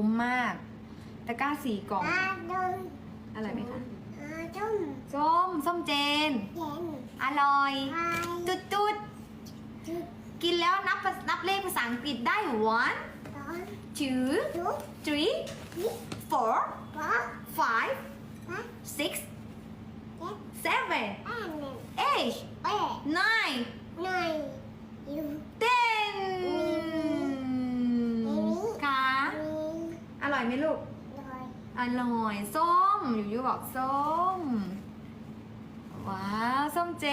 คุ้มมาก ตะกร้าสี่กล่องอาดมอร่อยไหมคะอาดมส้ม ส้มเจนเย็นอร่อยไฟจุดจุดจุดๆกินแล้วนับนับเลขภาษาอังกฤษได้ one ร้อน two จุด three นิด four ป๊อก five นะ six เจ็ด seven แปดหนึ่ง eight แปด nine หน่อยอยู่ ten ค่ะ มี อร่อย ไหมลูกหน่อยอร่อย ส้ม อยู่ยูบอกส้ม ว้าว ส้มเจ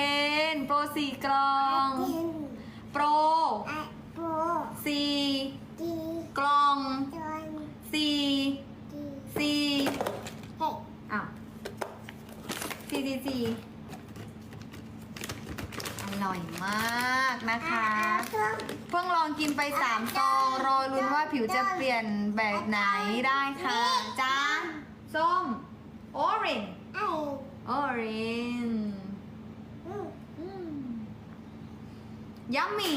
น โปรสี่กล่องเย็นโปรอะโปสี่ดีกล่องจอนสี่ดีสี่เฮ้ยอ้าวสี่สี่สี่อร่อยมากนะคะส้มเพิ่งลองกินไปสามซองรอลุ้นว่า ผิวจะเปลี่ยนแบบไหนได้ค่ะจ้าส้ม orange ไอ้ orange อืม yummy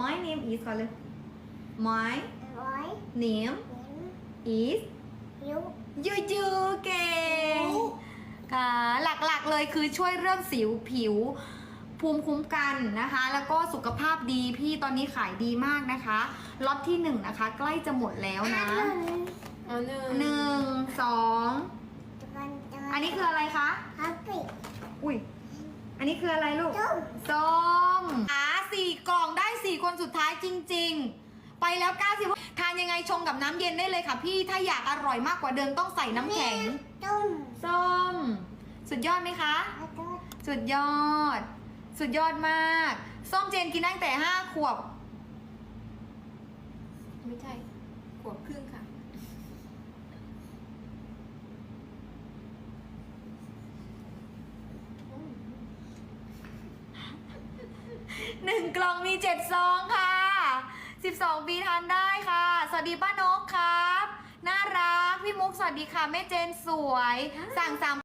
my name is ก่อนเลย my ร้อย name เห็น is ยุยูยูเก่งค่ะหลักๆเลยคือช่วยเรื่องสิวผิว ภูมิคุ้มกันนะคะ แล้วก็สุขภาพดีพี่ตอนนี้ขายดีมากนะคะล็อตที่หนึ่งนะคะ ใกล้จะหมดแล้วนะเอาหนึ่งหนึ่งสองอันนี้คืออะไรคะฮัปปี้อุ้ยอันนี้คืออะไรลูกส้มส้มอ่าสี่กล่องได้สี่คนสุดท้ายจริง ๆ ไปแล้ว90ทานยังไงชงกับน้ำเย็นได้เลยค่ะ พี่ถ้าอยากอร่อยมากกว่าเดิมต้องใส่น้ำแข็งต้มส้ม สุดยอดไหมคะอาโต้สุดยอด สุดยอดมาก ส้มเจนกินตั้งแต่ห้าขวบ ไม่ใช่ ขวบครึ่งค่ะ หนึ่งกล่องมีเจ็ดซองค่ะสิบสองปีทานได้ค่ะ สวัสดีป้านกครับ น่ารัก พี่มุกสวัสดีค่ะ แม่เจนสวย สั่งสาม